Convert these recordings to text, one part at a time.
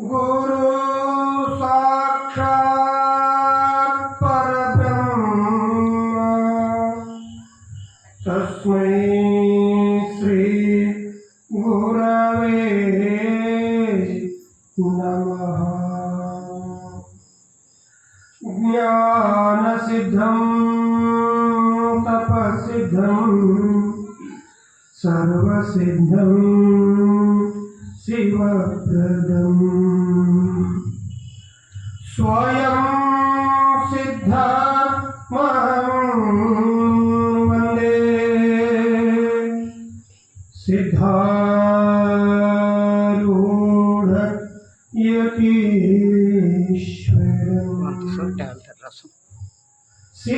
Guru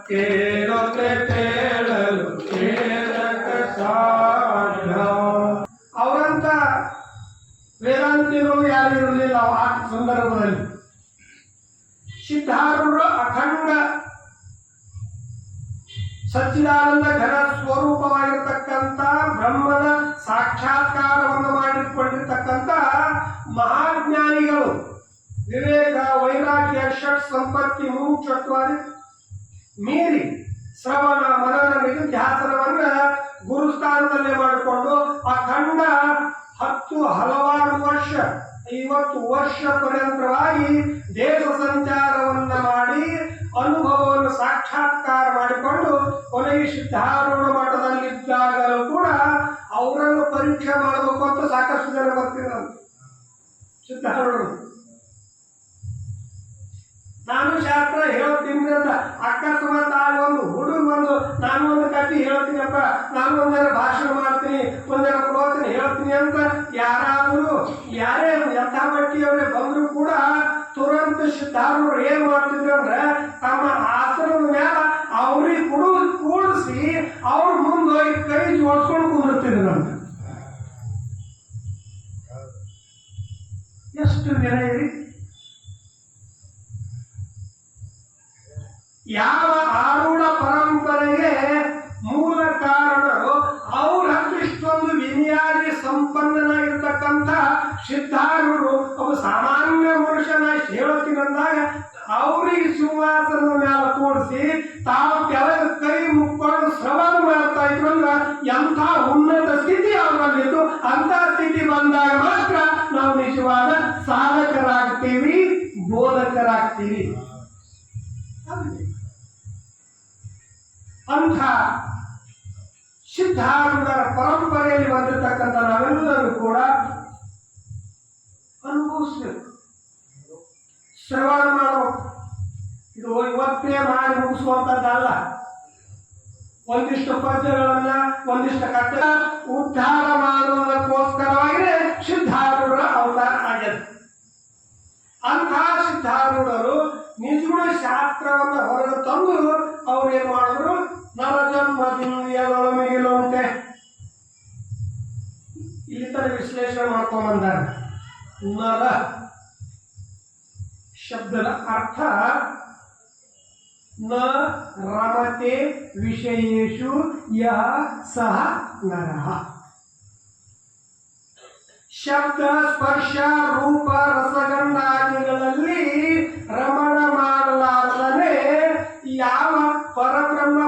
ಕೇರೊಂದೆ ಕೇರಕ ಅವರಂತ ವೇದಾಂತಿಗಳು ಯಾರು ಇರಲಿಲ್ಲ ಆ ಸಂದರ್ಭದಲ್ಲಿ. ಸಿದ್ಧಾರೂಢ ಅಖಂಡ ಸಚ್ಚಿದಾನಂದ ಘನ ಸ್ವರೂಪವಾಗಿರ್ತಕ್ಕಂಥ ಬ್ರಹ್ಮನ ಸಾಕ್ಷಾತ್ಕಾರವನ್ನು ಮಾಡಿಕೊಂಡಿರ್ತಕ್ಕಂಥ ಮಹಾಜ್ಞಾನಿಗಳು ವಿವೇಕ, ವೈರಾಗ್ಯ, ಷಟ್ ಸಂಪತ್ತಿ ಮೂರು ಮೀರಿ ಶ್ರವಣ ಮನನ ನಿಧಿಧ್ಯಾಸನವನ್ನ ಗುರುಸ್ಥಾನದಲ್ಲೇ ಮಾಡಿಕೊಂಡು ಅಖಂಡ ಹತ್ತು ಹಲವಾರು ವರ್ಷ, ಐವತ್ತು ವರ್ಷ ಪರ್ಯಂತವಾಗಿ ದೇಶ ಸಂಚಾರವನ್ನ ಮಾಡಿ ಅನುಭವವನ್ನು ಸಾಕ್ಷಾತ್ಕಾರ ಮಾಡಿಕೊಂಡು ಕೊನೆಗೆ ಸಿದ್ಧಾರೂಢ ಮಠದಲ್ಲಿದ್ದಾಗಲೂ ಕೂಡ ಅವರನ್ನು ಪರೀಕ್ಷೆ ಮಾಡಬೇಕು ಅಂತ ಸಾಕಷ್ಟು ಜನ ಬರ್ತಿದ್ರಂತೆ ಸಿದ್ಧಾರೂಢರು. ನಾನು ಶಾಸ್ತ್ರ ಹೇಳ್ತೀನಿ ಅಂತ. ಅಕಸ್ಮಾತ್ ಆಗ ಒಂದು ಹುಡುಗ ಬಂದು ನಾನು ಒಂದು ಕತ್ತಿ ಹೇಳ್ತೀನಪ್ಪ ನಾನು ಒಂದರ ಭಾಷಣ ಮಾಡ್ತೀನಿ ಒಂದರ ಪ್ರವಚನ ಹೇಳ್ತೀನಿ ಅಂತ ಯಾರಾದರೂ ಯಾರೇ ಎಂಥ ಮಟ್ಟಿಯವರೇ ಬಂದರೂ ಕೂಡ ತುರಂತ ಸಿದ್ಧಾರೂಢರು ಏನು ಮಾಡ್ತಿದ್ರು ಅಂದ್ರೆ ತಮ್ಮ ಆಸನದ ಮೇಲೆ ಅವ್ರಿಗೆ ಕುಡು ಕೂಡಿಸಿ ಅವ್ರ ಮುಂದೆ ಹೋಗಿ ಕೈ ಜೋಡಿಸ್ಕೊಂಡು ಕುಂದಿರ್ತಿದ್ರು ಎಷ್ಟು ವಿನಯ ರೀ ಯಾವ ಆರೂಢ ಪರಂಪರೆಗೆ ಮೂಲ ಕಾರಣರು ಅವ್ರ ಇಷ್ಟೊಂದು ವಿನಿಯಾಗಿ ಸಂಪನ್ನನಾಗಿರ್ತಕ್ಕಂಥ ಸಿದ್ಧಾರೂಢರು ಒಬ್ಬ ಸಾಮಾನ್ಯ ಮನುಷ್ಯನ ಹೇಳುತ್ತೀನಂದಾಗ ಅವರಿಗೆ ಸಿಂಹಾಸನದ ಮೇಲೆ ಕೂಡಿಸಿ ಇಲ್ಲಿ ತರ ವಿಶ್ಲೇಷಣೆ ಮಾಡ್ಕೊಂಡ್ ಬಂದಾರ ನರ ಶಬ್ದದ ಅರ್ಥ ನ ರಮತೆ ವಿಷಯೇಶು ಯಹ ಸಹ ನರಃ ಶಬ್ದ ಸ್ಪರ್ಶ ರೂಪ ರಸಗಂಧಾದಿಗಳಲ್ಲಿ ರಮಣ ಮಾಡಲಾರದೆ ಯಾವ ಪರಬ್ರಹ್ಮ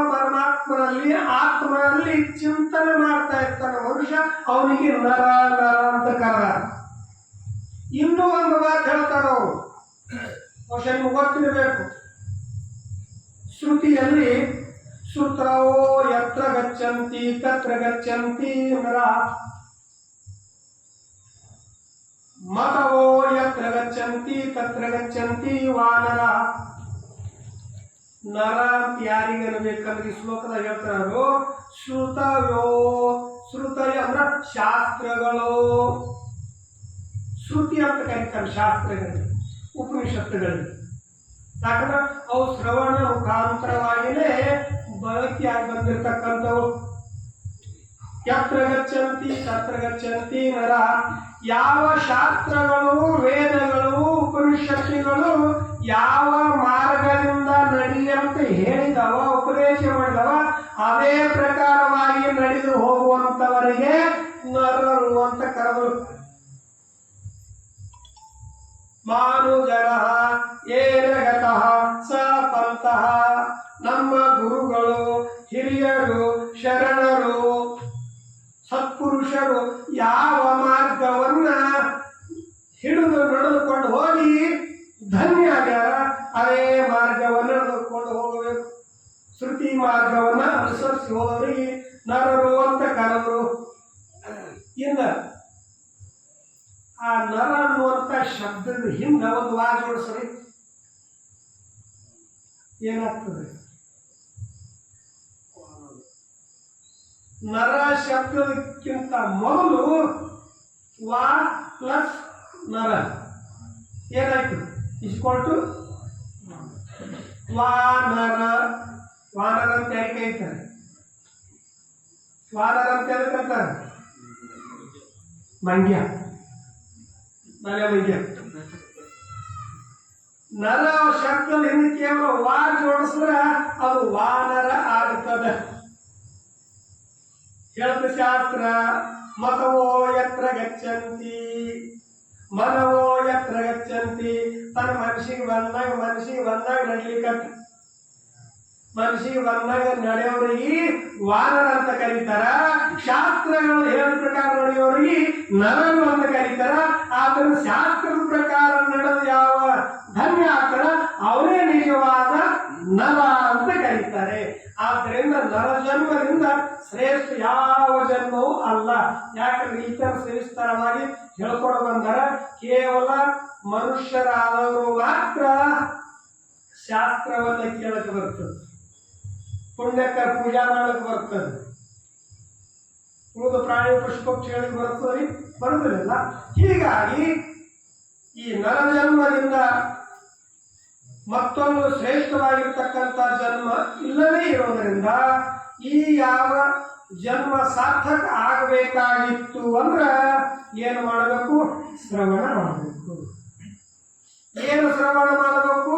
ಪರಮಾತ್ಮನಲ್ಲಿ ಆತ್ಮನಲ್ಲಿ ಚಿಂತನೆ ಮಾಡ್ತಾ ಇರ್ತಾನೆ ಮನುಷ್ಯ, ಅವನಿಗೆ ನರ ಅಂತ ಕರ ಇನ್ನೂ ಒಂದು ಮಾತು ಹೇಳ್ತಾರ ಅವರು ಬಹುಶಃ ನಿಮ್ಗೆ ಗೊತ್ತಿರಬೇಕು. ಶ್ರುತಿಯಲ್ಲಿ ಸೂತ್ರವೋ ಯತ್ರ ಗಚ್ಚಂತಿ, ತತ್ರ ಗಚ್ಚಂತಿ ನರ. ಮತವೋ ಯತ್ರ ಗಚ್ಚಂತಿ, ತತ್ರ ಗಚ್ಚಂತಿ ವಾನರ ನರ ಅಂತ ಯಾರಿಗೆ ಅನ್ಬೇಕಂದ್ರೆ ಈ ಶ್ಲೋಕದಾಗ ಹೇಳ್ತಾರೋ ಶ್ರುತಯೋ ಶ್ರುತಯ ಅಂದ್ರ ಶಾಸ್ತ್ರಗಳು. ಶ್ರುತಿ ಅಂತ ಕರೀತಾರೆ ಶಾಸ್ತ್ರಗಳಿಗೆ ಉಪನಿಷತ್ತುಗಳಿಗೆ ಯಾಕಂದ್ರೆ ಅವು ಶ್ರವಣ ಮುಖಾಂತರವಾಗಿಯೇ ಬಳಕೆಯಾಗಿ ಬಂದಿರತಕ್ಕಂಥವು. ಯತ್ರ ಗಚ್ಚಂತಿ ತತ್ರ ಗಚ್ಚಂತಿ ನರ. ಯಾವ ಶಾಸ್ತ್ರಗಳು, ವೇದಗಳು ಉಪನಿಷತ್ತುಗಳು ಯಾವ ಮಾರ್ಗದಿಂದ ನಡೆಯಂತ ಹೇಳಿದವ, ಉಪದೇಶ ಮಾಡಿದವ, ಅದೇ ಪ್ರಕಾರವಾಗಿ ನಡೆದು ಹೋಗುವಂತವರಿಗೆ ನರರು ಅಂತ ಕರೆದರು. ಮಾನುಜರ ಏರಗತಃ ಸ ನಮ್ಮ ಗುರುಗಳು ಹಿರಿಯರು, ಶರಣರು, ಸತ್ಪುರುಷರು ಯಾವ ಮಾರ್ಗವನ್ನ ಹಿಡಿದು ನಡೆದುಕೊಂಡು ಹೋಗಿ ಧನ್ಯ ಆಗ್ಯಾರ ಅದೇ ಮಾರ್ಗವನ್ನು ನಡೆದುಕೊಂಡು ಹೋಗಬೇಕು. ಶ್ರುತಿ ಮಾರ್ಗವನ್ನ ಅನುಸರಿಸಿ ಹೋದವರಿಗೆ ನರರು ಅಂತ ಕರೆದರು. ಇನ್ನ ಆ ನರ ಅನ್ನುವಂಥ ಶಬ್ದದ ಹಿಂದೆ ಒಂದು ವಾ ಜೋಡಿಸ್ರಿ ಏನಾಗ್ತದೆ? ನರ ಶಬ್ದಕ್ಕಿಂತ ಮೊದಲು ವಾ ಪ್ಲಸ್ ನರ ಏನಾಯಿತು ಇಸ್ಕೊಲ್ ಟು ವಾನರ ವಾನರ ಅಂತ ಯಾಕೆ ಕರೀತಾರೆ ವಾನರ ಅಂತ ಯಾಕೆ ಕರೀತಾರೆ ಮಂಡ್ಯ ಮಂಡ್ಯ ನರ ಶಬ್ದದಿಂದ ಕೇವಲ ವಾ ಜೋಡಿಸಿದ್ರೆ ಅದು ವಾನರ ಆಗುತ್ತದೆ ಹೇಳ್ತ ಶಾಸ್ತ್ರ ಮತವೋ ಯತ್ರ ಗಚ್ಚಂತಿ ಮನವೋ ಯತ್ರ ಗಚ್ಚಂತಿ ತನ್ನ ಮನಸ್ಸಿಗೆ ಬಂದಾಗ ಮನಸ್ಸಿಗೆ ಬಂದಾಗ ನಡ್ಲಿಕ್ಕತ್ತ ಮನಸ್ಸಿಗೆ ಬಂದಾಗ ನಡೆಯೋರಿಗೆ ವಾನರ ಅಂತ ಕರೀತಾರ, ಶಾಸ್ತ್ರಗಳು ಹೇಳ ಪ್ರಕಾರ ನಡೆಯೋರಿಗೆ ನರರು ಅಂತ ಕರೀತಾರ. ಆತನ ಶಾಸ್ತ್ರದ ಪ್ರಕಾರ ನಡೆದ ಯಾವ ಧನ್ಯ ಆಗ್ತಾರ ಅವರೇ ನಿಜವಾದ ನರ ಅಂತ ಕರೀತಾರೆ. ಆದ್ದರಿಂದ ನರಜನ್ಮದಿಂದ ಶ್ರೇಷ್ಠ ಯಾವ ಜನ್ಮವೂ ಅಲ್ಲ. ಯಾಕಂದ್ರೆ ಈ ತರ ಶ್ರೇಷ್ಠರವಾಗಿ ಹೇಳ್ಕೊಂಡು ಬಂದಾರ ಕೇವಲ ಮನುಷ್ಯರಾದವರು ಮಾತ್ರ ಶಾಸ್ತ್ರವನ್ನ ಕೇಳಕ್ಕೆ ಬರ್ತದೆ. ಪುಣ್ಯಕ್ಕ ಪೂಜಾ ಮಾಡಕ್ಕೆ ಬರ್ತದೆ. ಉಳಿದ ಪ್ರಾಣಿ ಪಶು ಪಕ್ಷಿಗಳಿಗೆ ಬರ್ತದೆ ಬರುವುದಿಲ್ಲ ಹೀಗಾಗಿ ಈ ನರಜನ್ಮದಿಂದ ಮತ್ತೊಂದು ಶ್ರೇಷ್ಠವಾಗಿರ್ತಕ್ಕಂಥ ಜನ್ಮ ಇಲ್ಲದೇ ಇರೋದರಿಂದ ಈ ಯಾವ ಜನ್ಮ ಸಾರ್ಥಕ ಆಗಬೇಕಾಗಿತ್ತು ಅಂದ್ರೆ ಏನು ಮಾಡಬೇಕು? ಶ್ರವಣ ಮಾಡಬೇಕು. ಏನು ಶ್ರವಣ ಮಾಡಬೇಕು?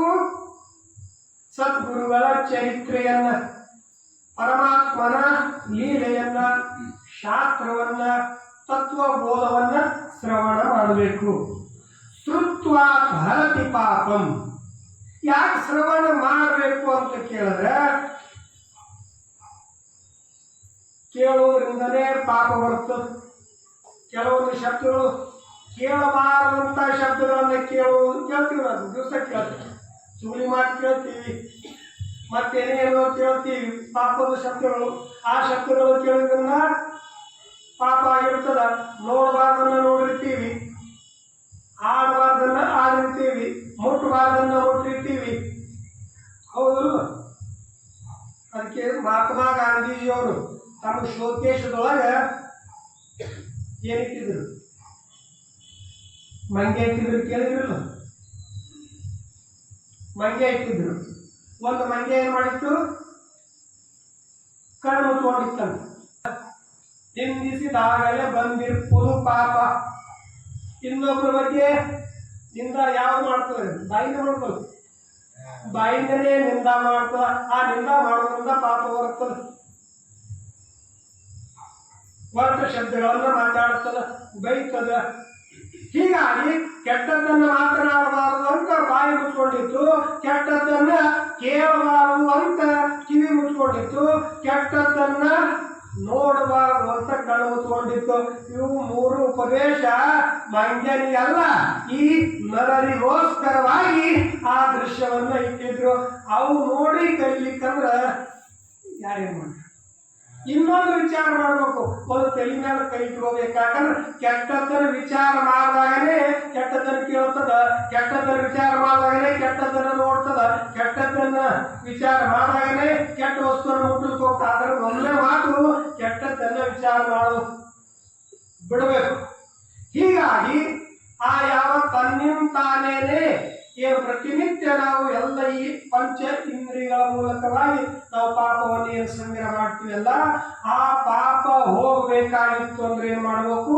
ಸದ್ಗುರುಗಳ ಚರಿತ್ರೆಯನ್ನ, ಪರಮಾತ್ಮನ ಲೀಲೆಯನ್ನ, ಶಾಸ್ತ್ರವನ್ನ, ತತ್ವಬೋಧವನ್ನ ಶ್ರವಣ ಮಾಡಬೇಕು. ಶ್ರುತ್ವ ಹರತಿ ಪಾಪಂ. ಯಾಕೆ ಶ್ರವಣ ಮಾಡಬೇಕು ಅಂತ ಕೇಳಿದ್ರೆ ಕೇಳುವುದರಿಂದಲೇ ಪಾಪ ಬರ್ತದೆ ಕೆಲವೊಂದು ಶಬ್ದಗಳು ಕೇಳಬಾರದಂತ ಶಬ್ದಗಳನ್ನ ಕೇಳುವುದು ಕೇಳ್ತೀವಿ ನಾವು, ದಿವಸ ಕೇಳ್ತೀವಿ. ಸುಗುಲಿ ಮಾತು ಕೇಳ್ತೀವಿ ಮತ್ತೇನೇನೋ ಕೇಳ್ತೀವಿ, ಪಾಪದ ಶಬ್ದಗಳು. ಆ ಶಬ್ದಗಳು ಕೇಳೋದ್ರಿಂದ ಪಾಪ ಆಗಿರ್ತದ. ನೋಡಬಾರ್ದನ್ನ ನೋಡಿರ್ತೀವಿ. ಆಡಬಾರ್ದನ್ನ ಆಡಿರ್ತೀವಿ ಮುಟ್ಟಬಾರ್ದನ್ನ ಮುಟ್ಟಿರ್ತೀವಿ ಹೌದು. ಅದಕ್ಕೆ ಮಹಾತ್ಮ ಗಾಂಧೀಜಿಯವರು ತಮ್ಮ ಶೋಕೇಶದೊಳಗೆ ಏನಿಟ್ಟಿದ್ರು ಮಂಗೆ ಇಟ್ಟಿದ್ರು ಕೇಳಿದ್ರಲ್ಲ? ಮಂಗೆ ಇಟ್ಟಿದ್ರು ಒಂದು ಮಂಗೆ ಏನು ಮಾಡಿತ್ತು? ಕಣ್ಣು ಮುಚ್ಕೊಂಡಿತ್ತಂತ. ನಿಂದಿಸಿದಾಗಲೇ ಬಂದಿರ್ಬೋದು ಪಾಪ. ಇನ್ನೊಬ್ಬರ ಬಗ್ಗೆ ನಿಂದ ಯಾವ್ದು ಮಾಡ್ತದೆ? ಬಾಯಿಂದ ಮಾಡ್ಬೋದು ಬಾಯಿಂದನೇ ನಿಂದ ಮಾಡ್ತದ. ಆ ನಿಂದ ಮಾಡೋದ್ರಿಂದ ಪಾಪ ಬರುತ್ತದೆ. ವರ್ತ ಶಬ್ದಗಳನ್ನ ಮಾತಾಡ್ತದ ಬೈತದ ಹೀಗಾಗಿ ಕೆಟ್ಟದ್ದನ್ನ ಮಾತನಾಡಬಾರದು ಅಂತ ಬಾಯಿ ಮುಚ್ಕೊಂಡಿತ್ತು. ಕೆಟ್ಟದ್ದನ್ನ ಕೇಳಬಾರದು ಅಂತ ಕಿವಿ ಮುಚ್ಕೊಂಡಿತ್ತು. ಕೆಟ್ಟದ್ದನ್ನ ನೋಡಬಾರದು ಅಂತ ಕಣ್ಣು ಮುಚ್ಕೊಂಡಿತ್ತು ಇವು ಮೂರು ಉಪದೇಶ ಮಂಜನಿಗಲ್ಲ ಈ ನರರಿಗೋಸ್ಕರವಾಗಿ ಆ ದೃಶ್ಯವನ್ನ ಇಟ್ಟಿದ್ರು. ಅವು ನೋಡಿ ಕಲಿಲಿಕ್ಕಂದ್ರ ಯಾರೇ ಮಾಡ್ತಾರೆ? ಇನ್ನೊಂದು ವಿಚಾರ ಮಾಡಬೇಕು. ಒಂದು ತಲೆ ಮೇಲೆ ಕೈ ಇಟ್ಕೋಬೇಕು. ಯಾಕಂದ್ರೆ ಕೆಟ್ಟದ್ದನ್ನ ವಿಚಾರ ಮಾಡಿದಾಗನೇ ಕೆಟ್ಟದ್ದನ್ನು ಕೇಳ್ತದ ಕೆಟ್ಟದ್ದರ ವಿಚಾರ ಮಾಡಿದಾಗನೇ ಕೆಟ್ಟದ್ದನ್ನು ನೋಡ್ತದ, ಕೆಟ್ಟದ್ದನ್ನ ವಿಚಾರ ಮಾಡಿದಾಗನೇ ಕೆಟ್ಟ ವಸ್ತುವನ್ನು ಮುಟ್ಟಲಿಕ್ಕೆ ಹೋಗ್ತಾ ಆದ್ರೆ ಒಳ್ಳೆ ಮಾತು, ಕೆಟ್ಟದ್ದನ್ನ ವಿಚಾರ ಮಾಡೋದು ಬಿಡಬೇಕು. ಹೀಗಾಗಿ, ಆ ಯಾವ ತನ್ನಿಂ ತಾನೇನೆ ಏನು ಪ್ರತಿನಿತ್ಯ ನಾವು ಎಲ್ಲ ಈ ಪಂಚ ಇಂದ್ರಿಯಗಳ ಮೂಲಕವಾಗಿ ನಾವು ಪಾಪವನ್ನು ಏನು ಸಂಗ್ರಹ ಮಾಡ್ತೀವಲ್ಲ ಆ ಪಾಪ ಹೋಗಬೇಕಾಗಿತ್ತು ಅಂದ್ರೆ ಏನು ಮಾಡಬೇಕು?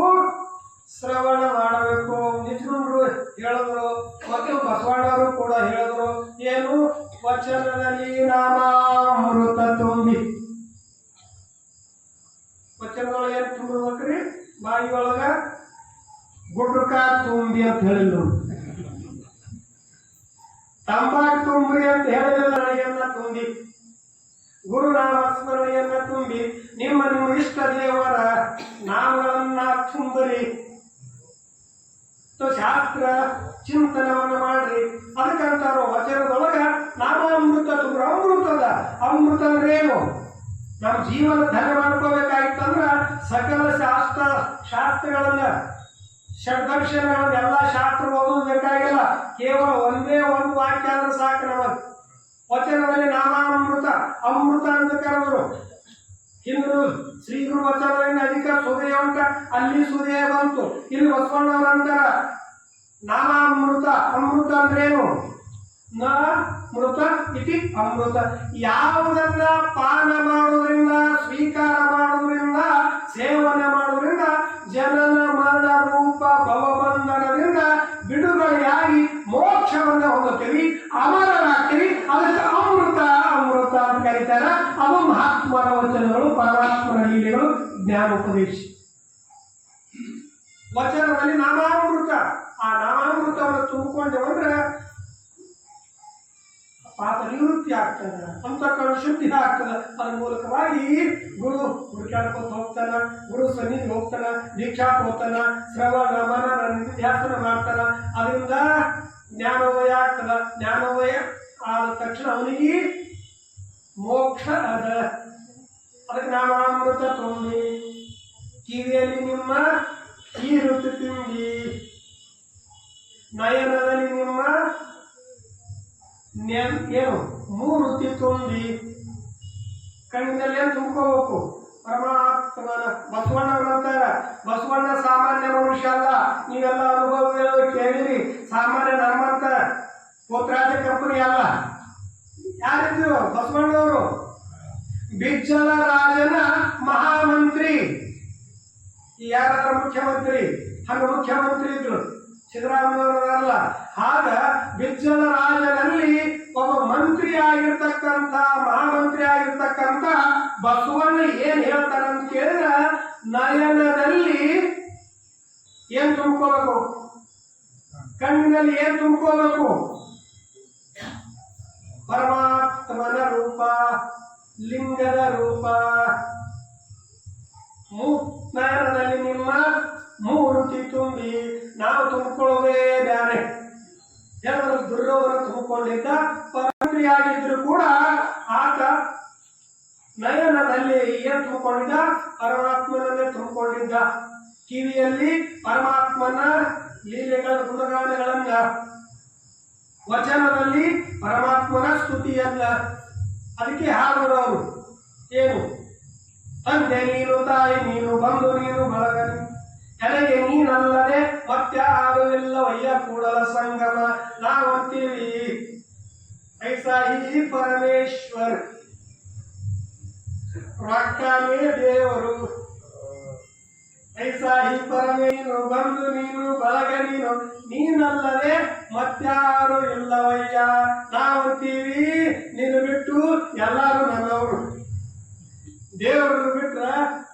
ಶ್ರವಣ ಮಾಡಬೇಕು. ನಿಜರು ಹೇಳಿದ್ರು. ಮತ್ತು ಬಸವಣ್ಣವರು ಕೂಡ ಹೇಳಿದ್ರು. ಏನು? ವಚನದಲ್ಲಿ ನಾಮಾಮೃತ ತುಂಬಿ. ವಚನದೊಳಗೆ ಏನು ತುಂಬಿರ್ಬೇಕ್ರಿ ಬಾಯಿಯೊಳಗ ಗುಡ್ರಕ ತುಂಬಿ ಅಂತ ಹೇಳಿದ್ರು. ತಂಬಾಕು ತುಂಬ್ರಿ ಅಂತ ಹೇಳಿದ ನನಗೆಲ್ಲ ತುಂಬಿ ಗುರುನಾಮ ಸ್ಮರಣೆಯನ್ನ ತುಂಬಿ, ನಿಮ್ಮ ನಿಮ್ಮ ಇಷ್ಟ ದೇವರ ನಾಮಗಳನ್ನ ತುಂಬರಿ. ಶಾಸ್ತ್ರ, ಚಿಂತನವನ್ನು ಮಾಡ್ರಿ. ಅದಕ್ಕಂತಾರೋ ವಚನದೊಳಗ ನಾಮಾಮೃತ ತುಂಬ ಅಮೃತದ. ಅಮೃತ ಅಂದ್ರೆ ಏನು? ನಮ್ಮ ಜೀವನ ಧನ ಮಾಡ್ಕೋಬೇಕಾಗಿತ್ತಂದ್ರ ಸಕಲ ಶಾಸ್ತ್ರ, ಶಾಸ್ತ್ರಗಳನ್ನ ಷಡ್ದರ್ಶನಗಳನ್ನ ಎಲ್ಲ ಶಾಸ್ತ್ರ ಓದೋದು ಬೇಕಾಗಿಲ್ಲ. ಕೇವಲ ಒಂದೇ ಒಂದು ವಾಕ್ಯ ಅಂದ್ರೆ ಸಾಕು ನಮಗೆ. ವಚನದಲ್ಲಿ ನಾಮಾಮೃತ, ಅಮೃತ ಅಂತ ಕರೆದರು. ಹಿಂದೂ ಶ್ರೀ ಗುರು ವಚನದಿಂದ ಅಧಿಕ ಸುದಯ ಉಂಟ. ಅಲ್ಲಿ ಸುದಯ ಬಂತು. ಇಲ್ಲಿ ಬಸವಣ್ಣವರಂತರ ನಾಮಾಮೃತ, ಅಮೃತ ಅಂದ್ರೇನು? ನ, ಮೃತ ಇತಿ ಅಮೃತ. ಯಾವುದನ್ನ ಪಾನ ಮಾಡೋದ್ರಿಂದ ಸ್ವೀಕಾರ ಮಾಡೋದ್ರಿಂದ ಸೇವನೆ ಮಾಡೋದ್ರಿಂದ ಜನನ ಮರಣ ರೂಪ ಭವಬಂಧನದಿಂದ ಬಿಡುಗಡೆಯಾಗಿ ಮೋಕ್ಷವನ್ನ ಹೊಂದುತ್ತೀರಿ ಅಮರರಾಗ್ತೀರಿ ಅದಕ್ಕೆ ಅಮೃತ ಅಮೃತ ಅಂತ ಕರೀತಾರ. ಅದು ಮಹಾತ್ಮರ ವಚನಗಳು ಪರಮಾತ್ಮನ ಲೀಲೆಗಳು, ಜ್ಞಾನೋಪದೇಶ. ವಚನದಲ್ಲಿ ನಾಮಾಮೃತ. ಆ ನಾಮಾಮೃತವನ್ನು ತುಂಬಿಕೊಂಡು ಅಂದ್ರೆ ಪಾಪ ನಿವೃತ್ತಿ ಆಗ್ತದೆ ಅಂತಃಕರಣ ಶುದ್ಧಿ ಆಗ್ತದೆ. ಅದರ ಮೂಲಕವಾಗಿ ಗುರು ಹುಡುಕಾಡ್ಕೊತ ಹೋಗ್ತಾನ, ಗುರು ಸನ್ನಿಧಿ ಹೋಗ್ತಾನ ದೀಕ್ಷಾ ಹೋಗ್ತಾನ ಶ್ರವಣ ಮನನ ನಿಧ್ಯಾಸನ ಮಾಡ್ತಾನ. ಅದರಿಂದ ಜ್ಞಾನೋದಯ ಆಗ್ತದ. ಜ್ಞಾನೋದಯ ಆದ ತಕ್ಷಣ ಅವನಿಗೆ ಮೋಕ್ಷ ಅದ. ಅದಕ್ಕೆ ನಾಮಾಮೃತ ತುಂಬಿ, ಕಿವಿಯಲ್ಲಿ ನಿಮ್ಮ ಈ ಋತು ತಿಂಡಿ ನಯನದಲ್ಲಿ ನಿಮ್ಮ ಏನು? ಮೂರು ತಿ ತುಂಬಿ ಕಣ್ಣಿನಲ್ಲಿ ಏನು ತುಂಬ್ಕೋಬೇಕು. ಪರಮಾತ್ಮನ ಬಸವಣ್ಣವ್ರು ಅಂತಾರ ಬಸವಣ್ಣ ಸಾಮಾನ್ಯ ಮನುಷ್ಯ ಅಲ್ಲ. ನೀವೆಲ್ಲ ಅನುಭವ ಕೇಳಿರಿ. ಸಾಮಾನ್ಯ ನಮ್ಮಂತ ಪೋತ್ರಾಜ ಕಂಪನಿ ಅಲ್ಲ. ಯಾರಿದ್ರು? ಬಸವಣ್ಣವರು. ಬಿಜ್ಜಲ ರಾಜನ ಮಹಾಮಂತ್ರಿ. ಯಾರ ಮುಖ್ಯಮಂತ್ರಿ? ಹಂಗ ಮುಖ್ಯಮಂತ್ರಿ ಇದ್ರು. ಸಿದ್ದರಾಮಯ್ಯವರಲ್ಲ ಆಗ ಬಿಜ್ಜಲ ರಾಜನಲ್ಲಿ ಒಬ್ಬ ಮಂತ್ರಿ ಆಗಿರ್ತಕ್ಕಂಥ ಮಹಾಮಂತ್ರಿ ಆಗಿರ್ತಕ್ಕಂಥ ಬಸವಣ್ಣ ಏನ್ ಹೇಳ್ತಾರಂತ ಕೇಳಿದ್ರ, ನಯನದಲ್ಲಿ ಏನ್ ತುಂಬ್ಕೋಬೇಕು? ಕಣ್ಣಿನಲ್ಲಿ ಏನ್ ತುಂಬ್ಕೋಬೇಕು? ಪರಮಾತ್ಮನ ರೂಪ, ಲಿಂಗದ ರೂಪ. ನಯನದಲ್ಲಿ ನಿಮ್ಮ ಮೂರುತಿ ತುಂಬಿ ನಾವು ತುಂಬಿಕೊಳ್ಳೋದೇ ಬ್ಯಾರೆ. ಎಲ್ಲರೂ ದುರ್ಯೋಧನ ತುಂಬಿಕೊಂಡಿದ್ದ ಪರಮಂತ್ರಿಯಾಗಿದ್ರು ಕೂಡ ಆತ ನಯನದಲ್ಲಿ ಏನ್ ತುಂಬಿಕೊಂಡಿದ್ದ? ಪರಮಾತ್ಮನನ್ನೇ ತುಂಬಿಕೊಂಡಿದ್ದ. ಕಿವಿಯಲ್ಲಿ ಪರಮಾತ್ಮನ ಲೀಲೆಗಳ ಗುಣಗಾನಗಳನ್ನ, ವಚನದಲ್ಲಿ ಪರಮಾತ್ಮನ ಸ್ತುತಿಯನ್ನ. ಅದಕ್ಕೆ ಹಾಡುವರು ಏನು? ತಂದೆ ನೀನು, ತಾಯಿ ನೀನು, ಬಂಧು ನೀನು ಬಳಗನಿ ನನಗೆ ನೀನಲ್ಲದೆ ಮತ್ಯಾರು ಇಲ್ಲವಯ್ಯ ಕೂಡಲ ಸಂಗಮ. ನಾವಂತೀವಿ. ಐಸಾ ಈ ಪರಮೇಶ್ವರ್. ರೊಕ್ಕನೇ ದೇವರು. ಐಸಾ ಈ ಪರಮೇನು ಬಂದು ನೀನು ಬಳಗ ನೀನು ನೀನಲ್ಲದೆ ಮತ್ಯಾರು ಇಲ್ಲವಯ್ಯ. ನಾವಂತೀವಿ. ನೀನು ಬಿಟ್ಟು ಎಲ್ಲರೂ ನನ್ನವರು. ದೇವರು ಬಿಟ್ರ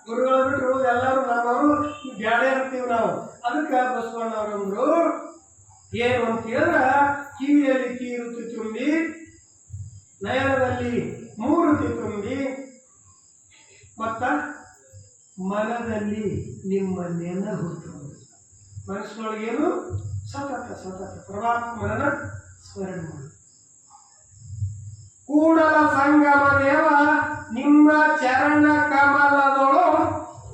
ಗುರುಗಳು ಬಿಟ್ಟರು ಎಲ್ಲರೂ ನಮ್ಮವರು ಬ್ಯಾಡೆ ಇರ್ತೀವಿ ನಾವು. ಅದಕ್ಕೆ ಬಸವಣ್ಣವರಂದ್ರು, ಏನು ಅಂತ ಕಿವಿಯಲ್ಲಿ ಕೀರುತಿ ತುಂಬಿ, ನಯನದಲ್ಲಿ ಮೂರುತಿ ತುಂಬಿ, ಮತ್ತ ಮನದಲ್ಲಿ ನಿಮ್ಮ ನೆನಹು ಮನಸ್ಸಿನೊಳಗೇನು ಸತತ ಸತತ ಪರಮಾತ್ಮನ ಸ್ಮರಣೆ ಮಾಡಿ. ಕೂಡಲ ಸಂಗಮ ದೇವ ನಿಮ್ಮ ಚರಣ ಕಮಲದೊಳು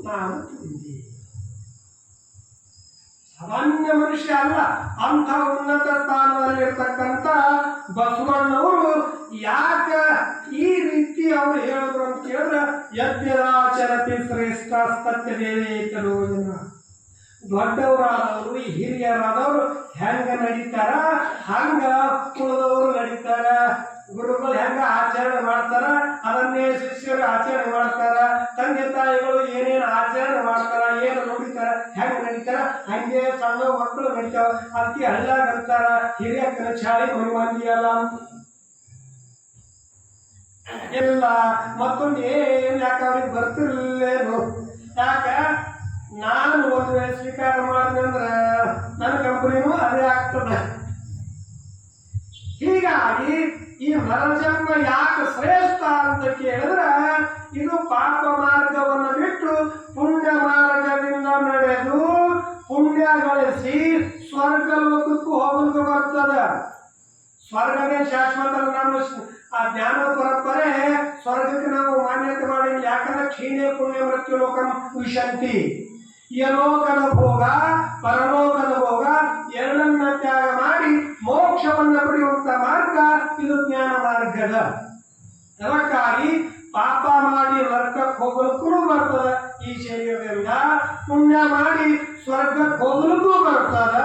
ನಾನು ಸಾಮಾನ್ಯ ಮನುಷ್ಯ ಅಲ್ಲ, ಅಂಥ ಉನ್ನತ ಸ್ಥಾನದಲ್ಲಿರ್ತಕ್ಕಂಥ ಬಸವಣ್ಣವರು ಯಾಕ ಈ ರೀತಿ ಅವರು ಹೇಳಿದ್ರು ಅಂತ ಕೇಳಿದ್ರೆ ಯಜ್ಞರಾಚರತಿ ಶ್ರೇಷ್ಠ ಸತ್ಯ ದೇವೇತರು ಜನ ದೊಡ್ಡವರಾದವರು ಹಿರಿಯರಾದವರು ಹೆಂಗ ನಡೀತಾರ? ಹಂಗ ಉಳಿದವರು ನಡೀತಾರ? ಗುರುಗಳು ಹೆಂಗ ಆಚರಣೆ ಮಾಡ್ತಾರ? ಅದನ್ನೇ ಶಿಷ್ಯರು ಆಚರಣೆ ಮಾಡ್ತಾರ. ತಂದೆ ತಾಯಿಗಳು ಏನೇನು ಆಚರಣೆ ಮಾಡ್ತಾರ, ಏನು ನೋಡಿತಾರ, ಹೆಂಗ್ ನಡೀತಾರ? ಹಂಗೆ ಸಣ್ಣ ಮಕ್ಕಳು ನಡೀತಾವ. ಅದಕ್ಕೆ ಹಳ್ಳಾಗ ಇರ್ತಾರ, ಹಿರಿಯ ಚಾಳಿ ಮನೆ ಮಂದಿ ಅಲ್ಲ. ಅಂತ ಇಲ್ಲ, ಮತ್ತೊಂದು ಏನ್ ಯಾಕೆ ಅವ್ರಿಗೆ ಬರ್ತಿರ್ಲೇನು? ಯಾಕ? ನಾನು ಒಂದು ವೇಳೆ ಸ್ವೀಕಾರ ಮಾಡಿದ್ರೆ ನನ್ನ ಕಂಪನಿನೂ ಅದೇ ಆಗ್ತದ. ಹೀಗಾಗಿ ಈ ಮರಜನ್ಮ ಯಾಕೆ ಶ್ರೇಷ್ಠ ಅಂತ ಕೇಳಿದ್ರೆ, ಇದು ಪಾಪ ಮಾರ್ಗವನ್ನು ಬಿಟ್ಟು ಪುಣ್ಯ ಮಾರ್ಗದಿಂದ ನಡೆದು ಪುಣ್ಯ ಗಳಿಸಿ ಸ್ವರ್ಗ ಲೋಕಕ್ಕೂ ಹೋಗಲಿಕ್ಕೆ ಬರ್ತದೆ ಸ್ವರ್ಗವೇ ಶಾಶ್ವತ. ನಮ್ಮ ಆ ಜ್ಞಾನ ಪರಂಪರೆ, ಸ್ವರ್ಗಕ್ಕೆ ನಾವು ಮಾನ್ಯತೆ ಮಾಡಿ ಯಾಕಂದ್ರೆ ಕ್ಷೀಣೆ ಪುಣ್ಯ ಮೃತ್ಯು ಲೋಕಂ ವಿಶಂತಿ ಯಲೋಕದ ಭೋಗ, ಪರಲೋಕದ ಭೋಗ, ಎರಡನ್ನ ತ್ಯಾಗ ಮಾಡಿ ಮೋಕ್ಷವನ್ನು ಪಡೆಯುವಂತ ಮಾರ್ಗ ಇದು ಜ್ಞಾನ ಮಾರ್ಗದ ಅದಕ್ಕಾಗಿ ಪಾಪ ಮಾಡಿ ನರಕಕ್ಕೆ ಹೋಗಲಿಕ್ಕೂ ಬರ್ತದ. ಈ ಶರೀರದಿಂದ ಪುಣ್ಯ ಮಾಡಿ ಸ್ವರ್ಗಕ್ಕೆ ಹೋಗಲಿಕ್ಕೂ ಬರ್ತದ.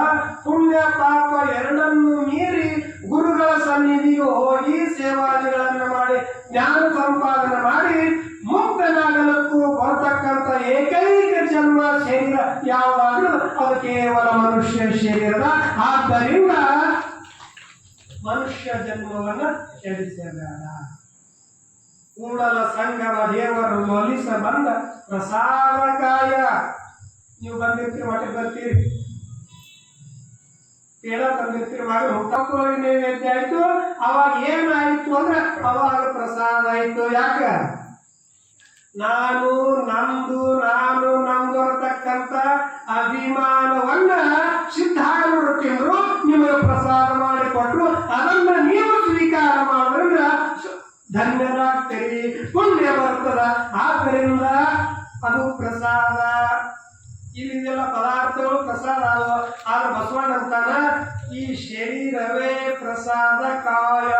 ಪುಣ್ಯ ಪಾಪ ಎರಡನ್ನು ಮೀರಿ ಗುರುಗಳ ಸನ್ನಿಧಿಗೆ ಹೋಗಿ ಸೇವಾದಿಗಳನ್ನು ಮಾಡಿ, ಜ್ಞಾನ ಸಂಪಾದನೆ ಮಾಡಿ ಮುಕ್ತನಾಗಲಕ್ಕೂ ಬರತಕ್ಕಂಥ ಏಕೈಕ ಜನ್ಮ ಶರೀರ ಯಾವಾಗಲೂ ಅದು ಕೇವಲ ಮನುಷ್ಯ ಶರೀರದ. ಆದ್ದರಿಂದ ಮನುಷ್ಯ ಜನ್ಮವನ್ನು ಎಡಿಸಬೇಡ ಕೂಡಲ ಸಂಗಮ ದೇವರು ಒಲಿಸ ಬಂದ ಪ್ರಸಾದಕಾಯ. ನೀವು ಬಂದಿರ್ತೀರಿ ಹೊಟ್ಟೆ ಬರ್ತೀರಿ. ಕೇಳ ತಂದಿರ್ತೀರಿ ಹುಟ್ಟಕ್ಕೋಗಿ ನೈವೇದ್ಯ ಆಯ್ತು. ಅವಾಗ ಏನಾಯ್ತು ಅಂದ್ರೆ ಅವಾಗ ಪ್ರಸಾದ ಆಯ್ತು. ಯಾಕ? ನಾನು ನಮ್ದು ನಾನು ನಮ್ದು ಅನ್ನತಕ್ಕಂಥ ಅಭಿಮಾನವನ್ನ ತಿಂದ್ರು ನಿಮಗೆ ಪ್ರಸಾದ ಮಾಡಿಕೊಟ್ರು ಅದನ್ನ ನೀವು ಸ್ವೀಕಾರ ಮಾಡಿದ್ರ ಧನ್ಯರಾಗ್ತೀರಿ. ಪುಣ್ಯ ಬರ್ತದ. ಆದ್ದರಿಂದ ಅದು ಪ್ರಸಾದ. ಇಲ್ಲಿದೆಲ್ಲ ಪದಾರ್ಥಗಳು ಪ್ರಸಾದ. ಆದ್ರೆ ಬಸವಣ್ಣ ಅಂತಾನ, ಈ ಶರೀರವೇ ಪ್ರಸಾದ ಕಾಯ.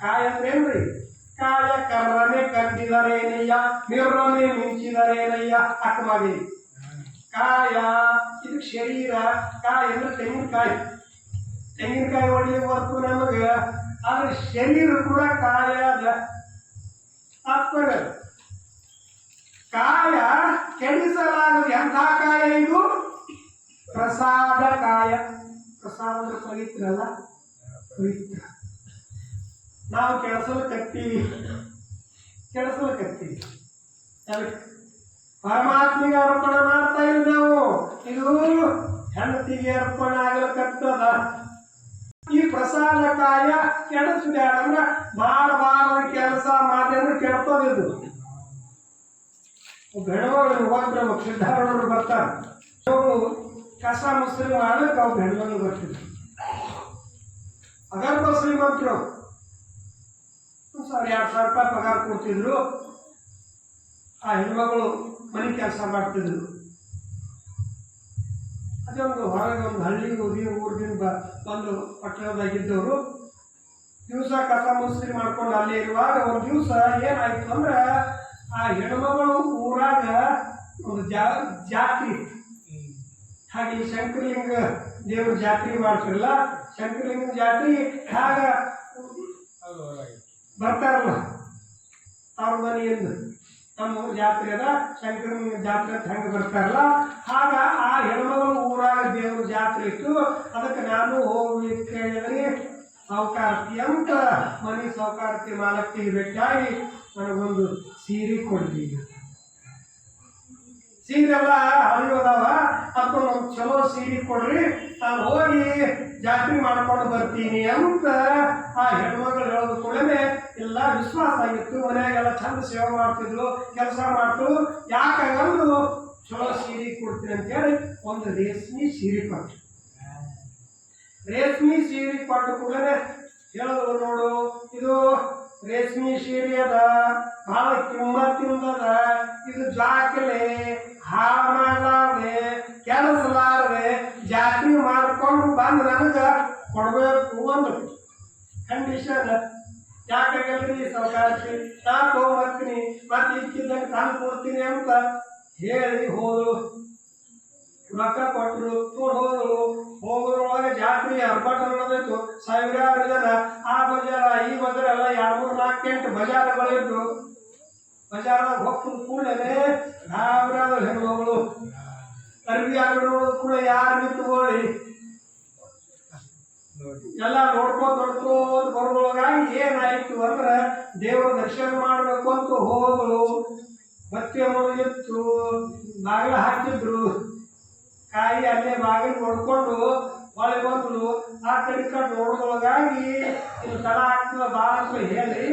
ಕಾಯ ಅಂದ್ರೇನ್ರಿ ಕಾಯ ಕರ್ರನೆ ಕದ್ದಿದರೇನಯ್ಯ ನಿರ್ರನೆ ಮಿಂಚಿದರೇನಯ್ಯ? ಅಕ್ಕಮಾಗಿ ಕಾಯ, ಇದು ಶರೀರ. ಕಾಯ ಅಂದ್ರೆ ತೆಂಗಿನಕಾಯಿ. ತೆಂಗಿನಕಾಯಿ ಹೊಡಿ ಹೊರತು ನಮಗೆ, ಆದ್ರೆ ಶರೀರ ಕೂಡ ಕಾಯ ಅದ ಕಾಯ ಕೆಡಿಸಲಾಗದು ಎಂಥ ಕಾಯ ಇದು? ಪ್ರಸಾದ ಕಾಯ. ಪ್ರಸಾದ ಅಂದ್ರೆ ಪವಿತ್ರ ಅಲ್ಲ? ಪವಿತ್ರ. ನಾವು ಕೆಳಸಲು ಕತ್ತೀವಿ. ಕೆಳಸಲು ಕತ್ತೀವಿ. ಪರಮಾತ್ಮಿಗೆ ಅರ್ಪಣೆ ಮಾಡ್ತಾ ಇಲ್ಲ ನಾವು. ಇದು ಹೆಂಡತಿಗೆ ಅರ್ಪಣೆ ಆಗಲಕತ್ತದ ಪ್ರಸಾದ ಕಾಯ ಕೆಡಿಸಿದೆ ಅಂದ್ರೆ ಮಾಡಬಾರದ ಕೆಲಸ ಮಾಡಿ ಅಂದ್ರೆ ಕೆಡ್ತದಿದು ಗಣಗಳು ಹೋಗ್ಬೇಕು ಸಿದ್ಧಾರೂಢರು ಬರ್ತಾರೆ. ಕಸ ಮುಸ್ಲಿಮ್ ಮಾಡಕ್ಕೆ ಅವ್ರು ಗಣಗಳು ಬರ್ತಿದ್ರು ಅಗರ್ಭ ಶ್ರೀಮಂತರು ಸಾವಿರ, ಎರಡು ಸಾವಿರ ರೂಪಾಯಿ ಪಗಾರ ಕೊಡ್ತಿದ್ರು. ಆ ಹೆಣ್ಮಗಳು ಮನೆ ಕೆಲಸ ಮಾಡ್ತಿದ್ರು. ಅದೊಂದು ಹೊರಗೆ ಒಂದು ಹಳ್ಳಿ ಹೋಗಿ ಊರಿನ ಬ ಬಂದು ಪಟ್ಟಣದಾಗಿದ್ದವರು ದಿವಸ ಕಸ ಮುಸ್ರಿ ಮಾಡ್ಕೊಂಡು ಅಲ್ಲಿ ಇರುವಾಗ ಒಂದು ದಿವಸ ಏನಾಯ್ತು ಅಂದ್ರೆ ಆ ಹೆಣ್ಮಗಳು ಊರಾಗ ಒಂದು ಜಾ ಜಾತ್ರೆ ಹಾಗೆ ಈ ಶಂಕರಲಿಂಗ ದೇವ್ರ ಜಾತ್ರೆ ಮಾಡ್ತಿರಲ್ಲ ಶಂಕರಲಿಂಗ ಜಾತ್ರೆ ಹಾಗ ಬರ್ತಾರಲ್ಲ ಅವ್ರ ಮನೆಯಿಂದ. ನಮ್ಮ ಜಾತ್ರೆ ಅದ, ಶಂಕರನ ಜಾತ್ರೆ ಅಂತ ಹೆಂಗೆ ಬರ್ತಾರಲ್ಲ, ಆಗ ಆ ಹೆಣ್ಮಗಳು ಊರಾಗ ದೇವ್ರ ಜಾತ್ರೆ ಇತ್ತು. ಅದಕ್ಕೆ ನಾನು ಹೋಗ್ಲಿಕ್ಕೆ ಹೇಳಿದ್ರೆ ಸಾವುಕಾರತಿ ಅಂತ ಮನೆ ಸಾವುಕಾರತಿ ಮಾಲಕ್ತಿಗೆ ಭೇಟಿಯಾಗಿ ನನಗೊಂದು ಸೀರೆ ಕೊಡ್ಲಿ ಸೀರೆ ಎಲ್ಲ ಹರಿಯೋದವ ಅದಕ್ಕೆ ನಮ್ಗೆ ಚಲೋ ಸೀರೆ ಕೊಡ್ರಿ, ನಾನು ಹೋಗಿ ಜಾತ್ರೆ ಮಾಡ್ಕೊಂಡು ಬರ್ತೀನಿ ಅಂತ ಆ ಹೆಣ್ಮಕ್ಳು ಹೇಳೋದು ಕೂಡಲೇ ಎಲ್ಲ ವಿಶ್ವಾಸ ಆಗಿತ್ತು. ಮನೆಯಾಗೆಲ್ಲ ಚಂದ ಸೇವೆ ಮಾಡ್ತಿದ್ರು, ಕೆಲಸ ಮಾಡ್ತು. ಯಾಕಂಗಂದು ಚಲೋ ಸೀರೆ ಕೊಡ್ತೀನಿ ಅಂತೇಳಿ ಒಂದು ರೇಷ್ಮಿ ಸೀರೆ ಕೊಟ್ಟು ರೇಷ್ಮಿ ಸೀರೆ ಕೊಟ್ಟು ಕೂಡಲೇ ಹೇಳೋದು ನೋಡು, ಇದು ರೇಷ್ಮಿ ಸೀರೆ ಅದ ಬಹಳ ಕಿಮ್ಮತ್ತಿಂದದ, ಇದು ಜಾಕಲೆ ಹಾಳಾಗಲಾರದೆ ಕೆಲಸಲಾರದೆ ಜಾತಿ ಮಾಡ್ಕೊಂಡು ಬಂದು ನನಗೆ ಕೊಡಬೇಕು ಒಂದು ಕಂಡೀಷನ್ ಯಾಕಾಗಲ್ರಿ ಸರ್ಕಾರಕ್ಕೆ? ನಾ ತೊಗೊಂಬರ್ತೀನಿ ಮತ್ತೆ ಇಕ್ಕಿದ್ದಂಗೆ ತಂದು ಕೊಡ್ತೀನಿ ಅಂತ ಹೇಳಿ ಹೋದರು. ರೊಕ್ಕ ಕೊಟ್ಟರು ತೊಗೊಂಡು ಹೋದರು. ಹೋಗೋದ್ರೊಳಗೆ ಜಾತ್ರೆ ಅರ್ಭಟ ನಡೆದಿತ್ತು ಸಾವಿರಾರು ಜನ, ಆ ಬಜಾರ, ಈ ಬಜಾರ ಎಲ್ಲ ಎರಡು ಮೂರು ನಾಲ್ಕು ಎಂಟು ಬಜಾರ್ಗಳಿದ್ದು. ಬಜಾರ್ದಾಗ ಹೋಗ್ತು ಕೂಡಲೇ ಸಾವಿರಾರು ಹೆಣ್ಣುಗಳು ಅರ್ಬಿ ಅಂಗಡಿಗಳು ಕೂಡ ಯಾರು ನಿಂತುಕೊಳ್ಳಿ ಎಲ್ಲ ನೋಡ್ಕೊಂಡು ನೋಡ್ಕೊಂಡು ಬರೋದ್ರೊಳಗಾಗಿ ಏನಾಯಿತು ಅಂದ್ರೆ ದೇವರ ದರ್ಶನ ಮಾಡಬೇಕು ಅಂತ ಹೋಗಲು ಮತ್ತೆ ಇತ್ತು ಬಾಗಿಲು ಹಾಕಿದ್ರು. ಕಾಯಿ ಅಲ್ಲೇ ಬಾಗಿಲು ನೋಡ್ಕೊಂಡು ಒಳಗೆ ಬಂದ್ರು ಆ ಕಡೆ ಕಡೆ ನೋಡೋದ್ರೊಳಗಾಗಿ ತಲಾ ಅಂತ ಹೇಳಿ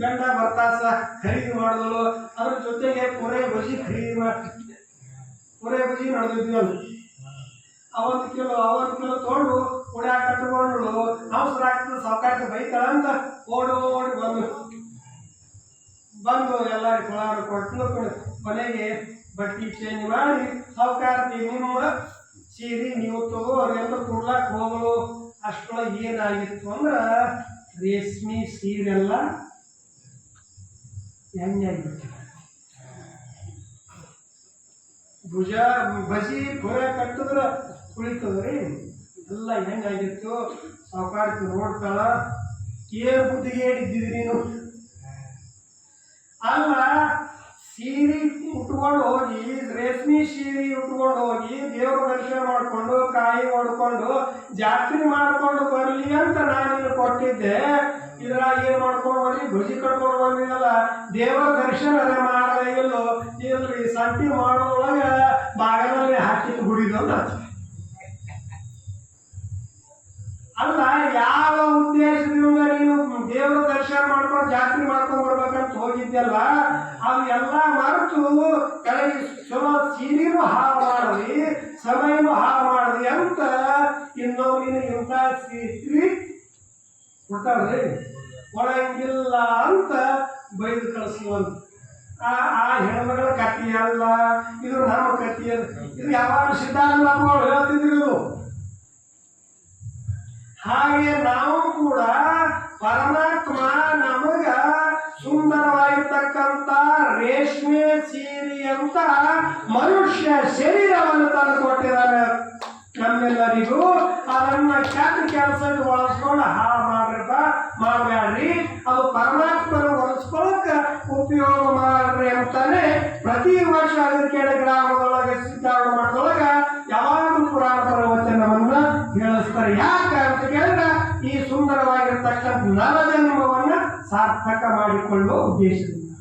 ಗಂಡ ಬರ್ತಾಸ ಖರೀದಿ ಮಾಡಿದಳು ಅದ್ರ ಜೊತೆಗೆ ಪುರೇ ಬಜಿ ಖರೀದಿ ಮಾಡಿ ಪುರೇ ಬಜಿ ನಡೆದಿದ್ವಿ ಅವತ್ತು ಕಿಲೋ ಅವತ್ತು ಕಿಲೋ ತೊಗೊಂಡು ಉಡ್ಯಾಕ ಕಟ್ಟಿಕೊಂಡಳು ಅವಸರ ಆಗ್ತದೆ ಸಾವುಕಾರಕ್ಕೆ ಬೈತಾಳ ಅಂತ ಓಡಿ ಓಡಿ ಬಂದು ಬಂದು ಎಲ್ಲರಿಗೂ ಕೊಳಾರ ಕೊಟ್ಟು ಕೊನೆಗೆ ಬಟ್ಟಿ ಚೇಂಜ್ ಮಾಡಿ ಸಾವುಕಾರತಿ ನಿಮ್ಮ ಸೀರೆ ನೀವು ತಗೋ ಅಂತ ಕೊಡ್ಲಾಕ ಹೋಗಲು. ಅಷ್ಟೊಳಗೆ ಏನಾಗಿತ್ತು ಅಂದ್ರೆ ರೇಷ್ಮೆ, ಸೀರೆಲ್ಲ ಎಣ್ಣೆ ಆಗಿಬಿಟ್ಟಿದೆ ಭುಜ ಬಜಿ ಭುಜ ಕಟ್ಟಿದ್ರ ಕುಳಿತದ್ರಿ? ಎಲ್ಲ ಹೆಂಗಾಗಿತ್ತು ಸಾವುಕಾರಕ್ಕೆ ನೋಡ್ತಾಳ ಏನ್ ಬುದ್ಧಿಗೆ ಹೇಳಿದ್ದಿದ್ರಿ ನೀನು. ಅಲ್ಲ, ಸೀರೆ ಉಟ್ಕೊಂಡು ಹೋಗಿ, ರೇಷ್ಮಿ ಸೀರೆ ಉಟ್ಕೊಂಡು ಹೋಗಿ, ದೇವ್ರ ದರ್ಶನ ಮಾಡ್ಕೊಂಡು, ಕಾಯಿ ಹೊಡ್ಕೊಂಡು ಜಾತ್ರೆ ಮಾಡ್ಕೊಂಡು ಬರಲಿ ಅಂತ ನಾನು ಕೊಟ್ಟಿದ್ದೆ. ಇದ್ರಾಗ ಏನ್ ಮಾಡ್ಕೊಂಡು ಬರ್ಲಿ ಭುಜಿ ಕಟ್ಕೊಂಡು ಬಂದಿದ್ದಲ್ಲ ದೇವರ ದರ್ಶನ ಮಾಡಲೇ ಇಲ್ಲೋ. ಇಲ್ರಿ ಸಂತಿ ಮಾಡೋದ್ರೊಳಗ ಬಾಗಲಲ್ಲಿ ಹಾಕಿ ಗುಡಿದು ಅಂತ. ಅಲ್ಲ, ಯಾವ ಉದ್ದೇಶದಿಂದ ನೀನು ದೇವರ ದರ್ಶನ ಮಾಡ್ಕೊಂಡು ಜಾತ್ರೆ ಮಾಡ್ಕೊಂಡು ಬರ್ಬೇಕಂತ ಹೋಗಿದ್ದೆಲ್ಲ ಎಲ್ಲ ಮರೆತು ಕೆಳಗೆ ಚಲೋ ಸೀರೆನೂ ಹಾಳು ಮಾಡ್ರಿ ಸಮಯನೂ ಹಾಳು ಮಾಡ್ರಿ ಅಂತ ಇನ್ನೊಂದಿನ ನೀನು ಇಂಥ ಸೀರೆ ಕೊಟ್ಟಾರ್ರಿ ಒಳಗಿಲ್ಲ ಅಂತ ಬೈದು ಕಳಿಸುವಂತ ಆ ಆ ಹೆಣ್ಮಗಳ ಕತಿಯಲ್ಲ ಇದು ನಮ್ಮ ಕತಿಯಲ್ಲ ಇದು ಯಾವಾಗ ಸಿದ್ಧಾರ್ಥ ಹೇಳ್ತಿದ್ರು? ಹಾಗೆ ನಾವು ಕೂಡ ಪರಮಾತ್ಮ ನಮಗ ಸುಂದರವಾಗಿರ್ತಕ್ಕಂಥ ರೇಷ್ಮೆ ಸೀರೆಯಂತ ಮನುಷ್ಯ ಶರೀರವನ್ನು ತಂದು ಕೊಟ್ಟಿದ್ದಾನೆ ನಮ್ಮೆಲ್ಲರಿಗೂ ಅದನ್ನ ಕೆಟ್ಟ ಕೆಲಸಕ್ಕೆ ಬಳಸ್ಕೊಂಡು ಹಾಳು ಮಾಡ್ರಪ್ಪ ಮಾಡಬೇಡ್ರಿ ಅದು ಪರಮಾತ್ಮನ ಒಲಿಸ್ಕೊಳಕ ಉಪಯೋಗ ಮಾಡ್ರಿ ಅಂತಾನೆ ಪ್ರತಿ ವರ್ಷ ಅದಕ್ಕೆ ಗ್ರಾಮದೊಳಗೆ ಸಿದ್ಧಾರಣ ಮಾಡಿದೊಳಗ ಯಾವಾಗಲೂ ಪುರಾಣ ಪ್ರವಚನವನ್ನ ಹೇಳಿಸ್ತಾರೆ. ಯಾಕೆ? ಈ ಸುಂದರವಾಗಿರ್ತಕ್ಕಂಥ ನರಜನ್ಮವನ್ನ ಸಾರ್ಥಕ ಮಾಡಿಕೊಳ್ಳುವ ಉದ್ದೇಶದಿಂದ.